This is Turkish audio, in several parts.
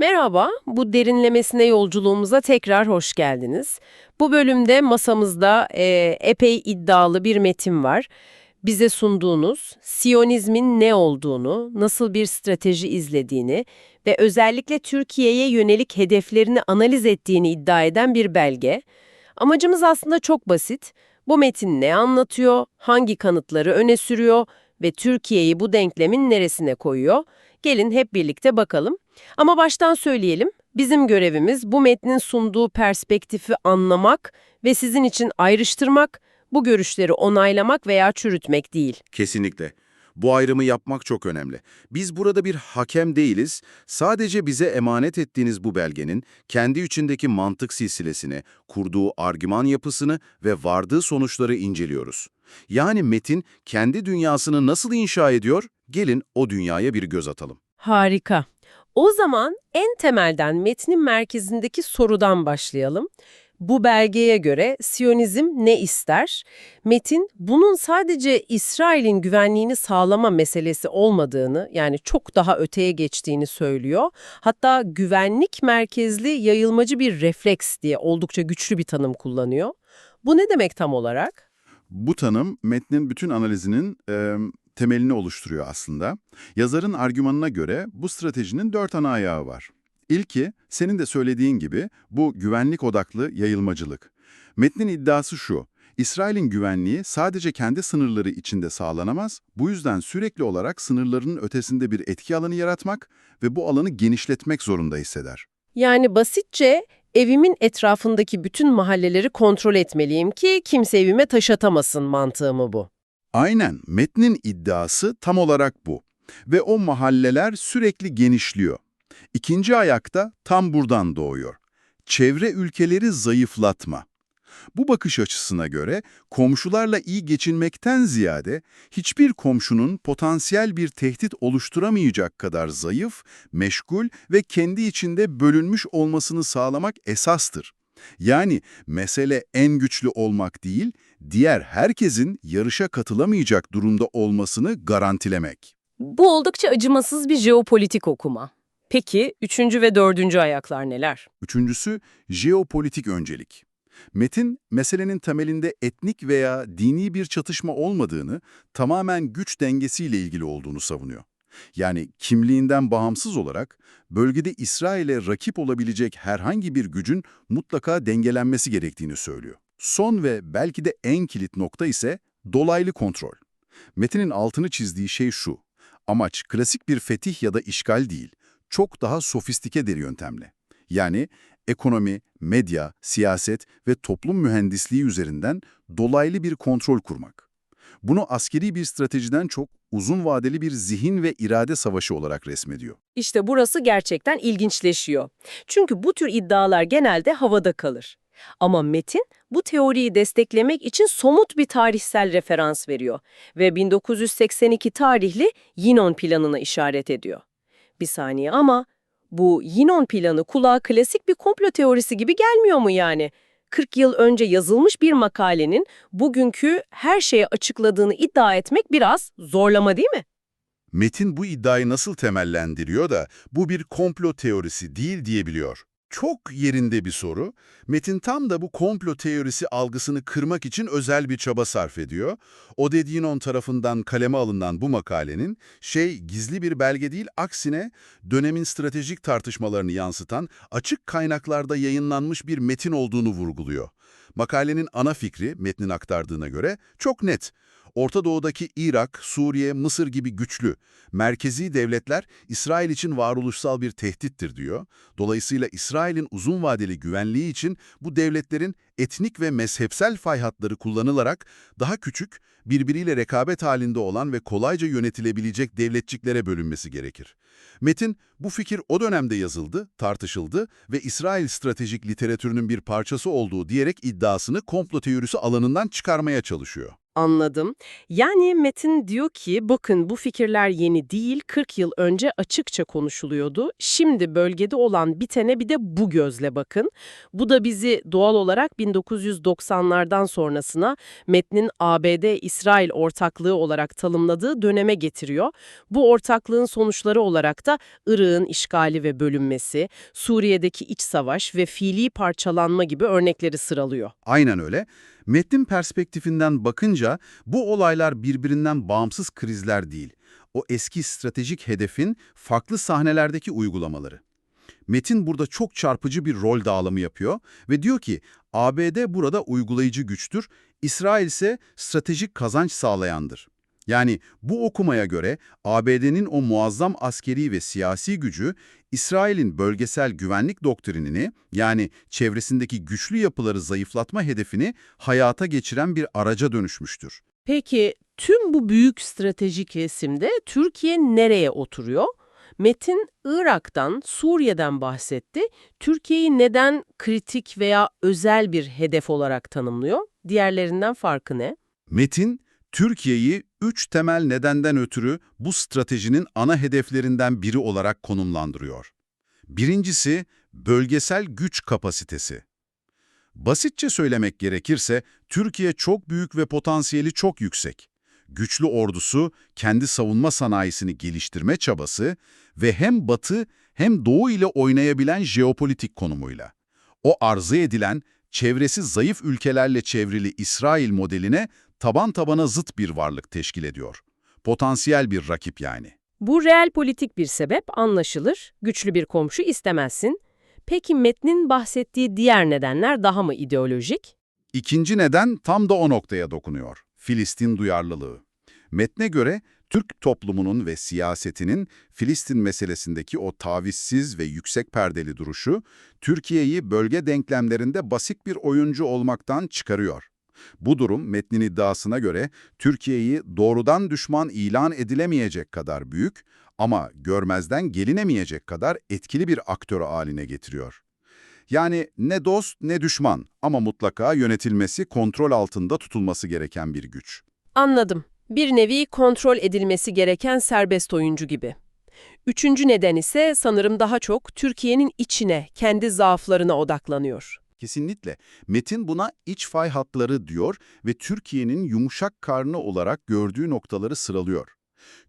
Merhaba, bu derinlemesine yolculuğumuza tekrar hoş geldiniz. Bu bölümde masamızda e, epey iddialı bir metin var. Bize sunduğunuz Siyonizmin ne olduğunu, nasıl bir strateji izlediğini ve özellikle Türkiye'ye yönelik hedeflerini analiz ettiğini iddia eden bir belge. Amacımız aslında çok basit. Bu metin ne anlatıyor, hangi kanıtları öne sürüyor ve Türkiye'yi bu denklemin neresine koyuyor? Gelin hep birlikte bakalım. Ama baştan söyleyelim, bizim görevimiz bu metnin sunduğu perspektifi anlamak ve sizin için ayrıştırmak, bu görüşleri onaylamak veya çürütmek değil. Kesinlikle. Bu ayrımı yapmak çok önemli. Biz burada bir hakem değiliz. Sadece bize emanet ettiğiniz bu belgenin kendi içindeki mantık silsilesini, kurduğu argüman yapısını ve vardığı sonuçları inceliyoruz. Yani metin kendi dünyasını nasıl inşa ediyor? Gelin o dünyaya bir göz atalım. Harika. O zaman en temelden metnin merkezindeki sorudan başlayalım. Bu belgeye göre Siyonizm ne ister? Metin bunun sadece İsrail'in güvenliğini sağlama meselesi olmadığını yani çok daha öteye geçtiğini söylüyor. Hatta güvenlik merkezli yayılmacı bir refleks diye oldukça güçlü bir tanım kullanıyor. Bu ne demek tam olarak? Bu tanım metnin bütün analizinin e, temelini oluşturuyor aslında. Yazarın argümanına göre bu stratejinin dört ana ayağı var. İlki, senin de söylediğin gibi bu güvenlik odaklı yayılmacılık. Metnin iddiası şu, İsrail'in güvenliği sadece kendi sınırları içinde sağlanamaz, bu yüzden sürekli olarak sınırlarının ötesinde bir etki alanı yaratmak ve bu alanı genişletmek zorunda hisseder. Yani basitçe evimin etrafındaki bütün mahalleleri kontrol etmeliyim ki kimse evime taş atamasın mantığı bu? Aynen, metnin iddiası tam olarak bu. Ve o mahalleler sürekli genişliyor. İkinci ayakta tam buradan doğuyor. Çevre ülkeleri zayıflatma. Bu bakış açısına göre komşularla iyi geçinmekten ziyade hiçbir komşunun potansiyel bir tehdit oluşturamayacak kadar zayıf, meşgul ve kendi içinde bölünmüş olmasını sağlamak esastır. Yani mesele en güçlü olmak değil, diğer herkesin yarışa katılamayacak durumda olmasını garantilemek. Bu oldukça acımasız bir jeopolitik okuma. Peki üçüncü ve dördüncü ayaklar neler? Üçüncüsü, jeopolitik öncelik. Metin, meselenin temelinde etnik veya dini bir çatışma olmadığını, tamamen güç dengesiyle ilgili olduğunu savunuyor. Yani kimliğinden bağımsız olarak bölgede İsrail'e rakip olabilecek herhangi bir gücün mutlaka dengelenmesi gerektiğini söylüyor. Son ve belki de en kilit nokta ise dolaylı kontrol. Metinin altını çizdiği şey şu, amaç klasik bir fetih ya da işgal değil, çok daha sofistike bir yöntemle. Yani ekonomi, medya, siyaset ve toplum mühendisliği üzerinden dolaylı bir kontrol kurmak. Bunu askeri bir stratejiden çok uzun vadeli bir zihin ve irade savaşı olarak resmediyor. İşte burası gerçekten ilginçleşiyor. Çünkü bu tür iddialar genelde havada kalır. Ama Metin bu teoriyi desteklemek için somut bir tarihsel referans veriyor ve 1982 tarihli Yinon planına işaret ediyor. Bir saniye ama bu Yinon planı kulağa klasik bir komplo teorisi gibi gelmiyor mu yani? 40 yıl önce yazılmış bir makalenin bugünkü her şeye açıkladığını iddia etmek biraz zorlama değil mi? Metin bu iddiayı nasıl temellendiriyor da bu bir komplo teorisi değil diyebiliyor. Çok yerinde bir soru. Metin tam da bu komplo teorisi algısını kırmak için özel bir çaba sarf ediyor. Odedinon tarafından kaleme alınan bu makalenin şey gizli bir belge değil, aksine dönemin stratejik tartışmalarını yansıtan açık kaynaklarda yayınlanmış bir metin olduğunu vurguluyor. Makalenin ana fikri, metnin aktardığına göre, çok net. Orta Doğu'daki Irak, Suriye, Mısır gibi güçlü, merkezi devletler İsrail için varoluşsal bir tehdittir diyor. Dolayısıyla İsrail'in uzun vadeli güvenliği için bu devletlerin etnik ve mezhepsel fay hatları kullanılarak daha küçük, birbiriyle rekabet halinde olan ve kolayca yönetilebilecek devletçiklere bölünmesi gerekir. Metin, bu fikir o dönemde yazıldı, tartışıldı ve İsrail stratejik literatürünün bir parçası olduğu diyerek iddiasını komplo teorisi alanından çıkarmaya çalışıyor. Anladım. Yani Metin diyor ki bakın bu fikirler yeni değil 40 yıl önce açıkça konuşuluyordu. Şimdi bölgede olan bitene bir de bu gözle bakın. Bu da bizi doğal olarak 1990'lardan sonrasına metnin ABD-İsrail ortaklığı olarak tanımladığı döneme getiriyor. Bu ortaklığın sonuçları olarak da Irak'ın işgali ve bölünmesi, Suriye'deki iç savaş ve fiili parçalanma gibi örnekleri sıralıyor. Aynen öyle. Metnin perspektifinden bakınca bu olaylar birbirinden bağımsız krizler değil. O eski stratejik hedefin farklı sahnelerdeki uygulamaları. Metin burada çok çarpıcı bir rol dağılımı yapıyor ve diyor ki ABD burada uygulayıcı güçtür, İsrail ise stratejik kazanç sağlayandır. Yani bu okumaya göre ABD'nin o muazzam askeri ve siyasi gücü İsrail'in bölgesel güvenlik doktrinini yani çevresindeki güçlü yapıları zayıflatma hedefini hayata geçiren bir araca dönüşmüştür. Peki tüm bu büyük stratejik resimde Türkiye nereye oturuyor? Metin Irak'tan, Suriye'den bahsetti. Türkiye'yi neden kritik veya özel bir hedef olarak tanımlıyor? Diğerlerinden farkı ne? Metin, Türkiye'yi üç temel nedenden ötürü bu stratejinin ana hedeflerinden biri olarak konumlandırıyor. Birincisi, bölgesel güç kapasitesi. Basitçe söylemek gerekirse, Türkiye çok büyük ve potansiyeli çok yüksek. Güçlü ordusu, kendi savunma sanayisini geliştirme çabası ve hem Batı hem Doğu ile oynayabilen jeopolitik konumuyla. O arzu edilen, çevresi zayıf ülkelerle çevrili İsrail modeline taban tabana zıt bir varlık teşkil ediyor. Potansiyel bir rakip yani. Bu reel politik bir sebep anlaşılır. Güçlü bir komşu istemezsin. Peki metnin bahsettiği diğer nedenler daha mı ideolojik? İkinci neden tam da o noktaya dokunuyor. Filistin duyarlılığı. Metne göre Türk toplumunun ve siyasetinin Filistin meselesindeki o tavizsiz ve yüksek perdeli duruşu, Türkiye'yi bölge denklemlerinde basit bir oyuncu olmaktan çıkarıyor. Bu durum metnin iddiasına göre Türkiye'yi doğrudan düşman ilan edilemeyecek kadar büyük ama görmezden gelinemeyecek kadar etkili bir aktör haline getiriyor. Yani ne dost ne düşman ama mutlaka yönetilmesi, kontrol altında tutulması gereken bir güç. Anladım. Bir nevi kontrol edilmesi gereken serbest oyuncu gibi. Üçüncü neden ise sanırım daha çok Türkiye'nin içine, kendi zaaflarına odaklanıyor. Kesinlikle. Metin buna iç fay hatları diyor ve Türkiye'nin yumuşak karnı olarak gördüğü noktaları sıralıyor.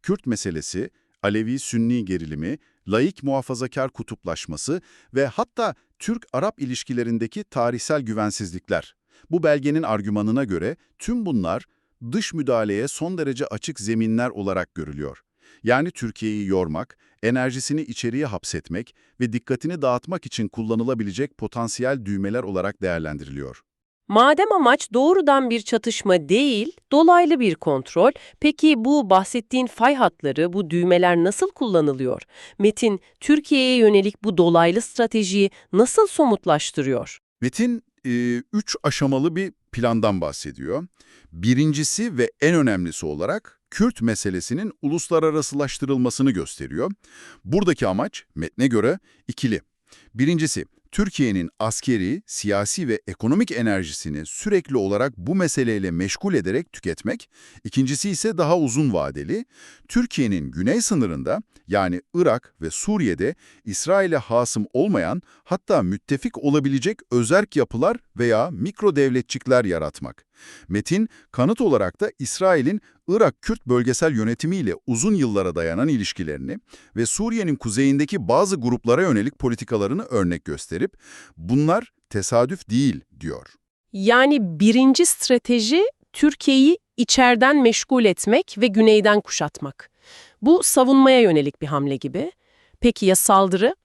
Kürt meselesi, Alevi-Sünni gerilimi, laik muhafazakar kutuplaşması ve hatta Türk-Arap ilişkilerindeki tarihsel güvensizlikler. Bu belgenin argümanına göre tüm bunlar dış müdahaleye son derece açık zeminler olarak görülüyor. Yani Türkiye'yi yormak, enerjisini içeriye hapsetmek ve dikkatini dağıtmak için kullanılabilecek potansiyel düğmeler olarak değerlendiriliyor. Madem amaç doğrudan bir çatışma değil, dolaylı bir kontrol, peki bu bahsettiğin fay hatları, bu düğmeler nasıl kullanılıyor? Metin, Türkiye'ye yönelik bu dolaylı stratejiyi nasıl somutlaştırıyor? Metin, e, üç aşamalı bir plandan bahsediyor. Birincisi ve en önemlisi olarak Kürt meselesinin uluslararasılaştırılmasını gösteriyor. Buradaki amaç metne göre ikili. Birincisi, Türkiye'nin askeri, siyasi ve ekonomik enerjisini sürekli olarak bu meseleyle meşgul ederek tüketmek. İkincisi ise daha uzun vadeli. Türkiye'nin güney sınırında yani Irak ve Suriye'de İsrail'e hasım olmayan hatta müttefik olabilecek özerk yapılar veya mikro devletçikler yaratmak. Metin, kanıt olarak da İsrail'in Irak-Kürt bölgesel yönetimiyle uzun yıllara dayanan ilişkilerini ve Suriye'nin kuzeyindeki bazı gruplara yönelik politikalarını örnek gösterip, bunlar tesadüf değil diyor. Yani birinci strateji Türkiye'yi içeriden meşgul etmek ve güneyden kuşatmak. Bu savunmaya yönelik bir hamle gibi. Peki ya saldırı?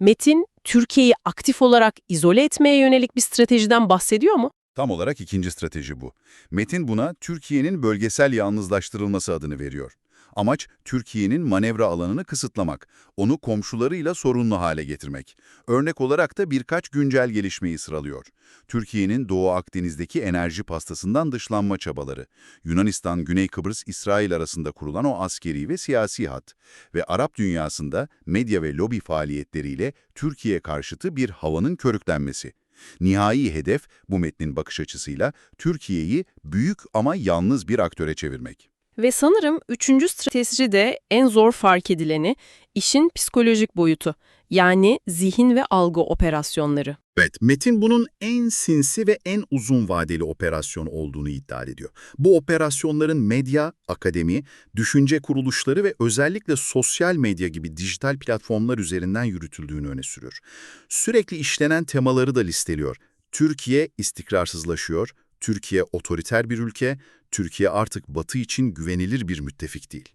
Metin, Türkiye'yi aktif olarak izole etmeye yönelik bir stratejiden bahsediyor mu? Tam olarak ikinci strateji bu. Metin buna Türkiye'nin bölgesel yalnızlaştırılması adını veriyor. Amaç Türkiye'nin manevra alanını kısıtlamak, onu komşularıyla sorunlu hale getirmek. Örnek olarak da birkaç güncel gelişmeyi sıralıyor. Türkiye'nin Doğu Akdeniz'deki enerji pastasından dışlanma çabaları, Yunanistan, Güney Kıbrıs, İsrail arasında kurulan o askeri ve siyasi hat ve Arap dünyasında medya ve lobi faaliyetleriyle Türkiye karşıtı bir havanın körüklenmesi. Nihai hedef bu metnin bakış açısıyla Türkiye'yi büyük ama yalnız bir aktöre çevirmek. Ve sanırım üçüncü strateji de en zor fark edileni, işin psikolojik boyutu. Yani zihin ve algı operasyonları. Evet, Metin bunun en sinsi ve en uzun vadeli operasyon olduğunu iddia ediyor. Bu operasyonların medya, akademi, düşünce kuruluşları ve özellikle sosyal medya gibi dijital platformlar üzerinden yürütüldüğünü öne sürüyor. Sürekli işlenen temaları da listeliyor. Türkiye istikrarsızlaşıyor, Türkiye otoriter bir ülke, Türkiye artık Batı için güvenilir bir müttefik değil.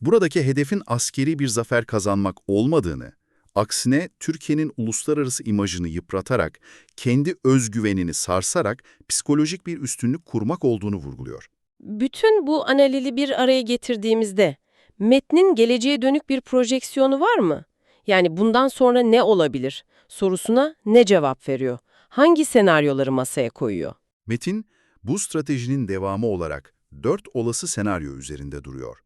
Buradaki hedefin askeri bir zafer kazanmak olmadığını, Aksine Türkiye'nin uluslararası imajını yıpratarak, kendi özgüvenini sarsarak psikolojik bir üstünlük kurmak olduğunu vurguluyor. Bütün bu analizi bir araya getirdiğimizde metnin geleceğe dönük bir projeksiyonu var mı? Yani bundan sonra ne olabilir sorusuna ne cevap veriyor? Hangi senaryoları masaya koyuyor? Metin, bu stratejinin devamı olarak dört olası senaryo üzerinde duruyor.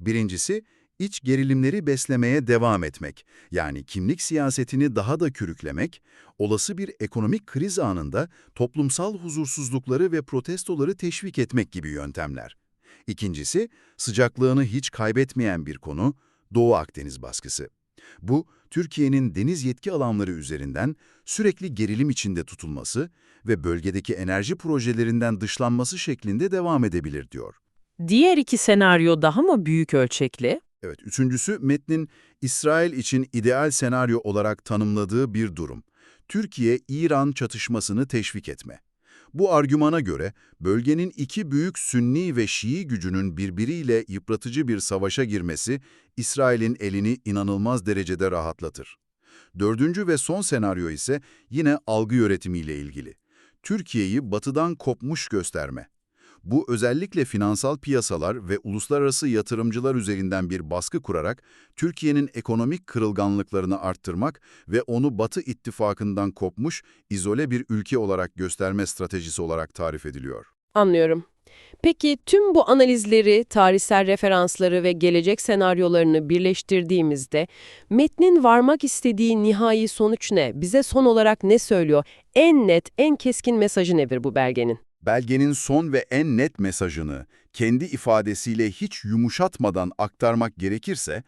Birincisi, iç gerilimleri beslemeye devam etmek, yani kimlik siyasetini daha da kürüklemek, olası bir ekonomik kriz anında toplumsal huzursuzlukları ve protestoları teşvik etmek gibi yöntemler. İkincisi, sıcaklığını hiç kaybetmeyen bir konu, Doğu Akdeniz baskısı. Bu, Türkiye'nin deniz yetki alanları üzerinden sürekli gerilim içinde tutulması ve bölgedeki enerji projelerinden dışlanması şeklinde devam edebilir diyor. Diğer iki senaryo daha mı büyük ölçekli? Evet, üçüncüsü metnin İsrail için ideal senaryo olarak tanımladığı bir durum. Türkiye-İran çatışmasını teşvik etme. Bu argümana göre bölgenin iki büyük Sünni ve Şii gücünün birbiriyle yıpratıcı bir savaşa girmesi İsrail'in elini inanılmaz derecede rahatlatır. Dördüncü ve son senaryo ise yine algı yönetimiyle ilgili. Türkiye'yi batıdan kopmuş gösterme. Bu özellikle finansal piyasalar ve uluslararası yatırımcılar üzerinden bir baskı kurarak Türkiye'nin ekonomik kırılganlıklarını arttırmak ve onu Batı ittifakından kopmuş, izole bir ülke olarak gösterme stratejisi olarak tarif ediliyor. Anlıyorum. Peki tüm bu analizleri, tarihsel referansları ve gelecek senaryolarını birleştirdiğimizde metnin varmak istediği nihai sonuç ne? Bize son olarak ne söylüyor? En net, en keskin mesajı nedir bu belgenin? Belgenin son ve en net mesajını kendi ifadesiyle hiç yumuşatmadan aktarmak gerekirse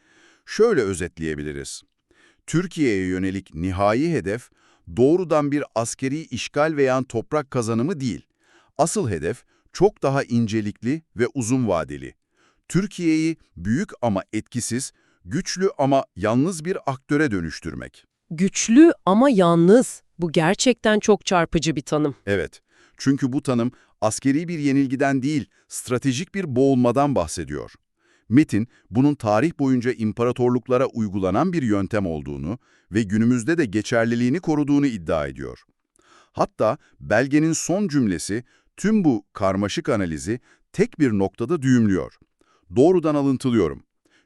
şöyle özetleyebiliriz. Türkiye'ye yönelik nihai hedef doğrudan bir askeri işgal veya toprak kazanımı değil. Asıl hedef çok daha incelikli ve uzun vadeli. Türkiye'yi büyük ama etkisiz, güçlü ama yalnız bir aktöre dönüştürmek. Güçlü ama yalnız. Bu gerçekten çok çarpıcı bir tanım. Evet, çünkü bu tanım askeri bir yenilgiden değil, stratejik bir boğulmadan bahsediyor. Metin, bunun tarih boyunca imparatorluklara uygulanan bir yöntem olduğunu ve günümüzde de geçerliliğini koruduğunu iddia ediyor. Hatta belgenin son cümlesi tüm bu karmaşık analizi tek bir noktada düğümlüyor. Doğrudan alıntılıyorum.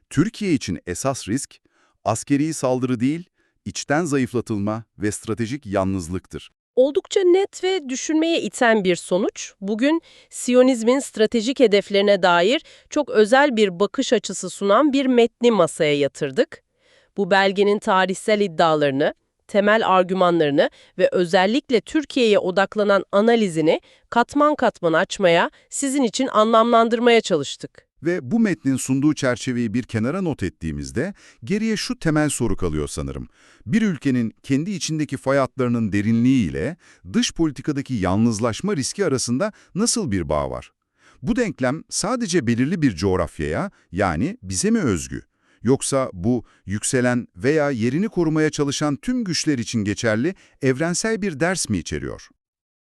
Türkiye için esas risk, askeri saldırı değil, içten zayıflatılma ve stratejik yalnızlıktır. Oldukça net ve düşünmeye iten bir sonuç. Bugün Siyonizmin stratejik hedeflerine dair çok özel bir bakış açısı sunan bir metni masaya yatırdık. Bu belgenin tarihsel iddialarını, temel argümanlarını ve özellikle Türkiye'ye odaklanan analizini katman katman açmaya, sizin için anlamlandırmaya çalıştık. Ve bu metnin sunduğu çerçeveyi bir kenara not ettiğimizde geriye şu temel soru kalıyor sanırım. Bir ülkenin kendi içindeki fay hatlarının derinliği ile dış politikadaki yalnızlaşma riski arasında nasıl bir bağ var? Bu denklem sadece belirli bir coğrafyaya yani bize mi özgü? Yoksa bu yükselen veya yerini korumaya çalışan tüm güçler için geçerli evrensel bir ders mi içeriyor?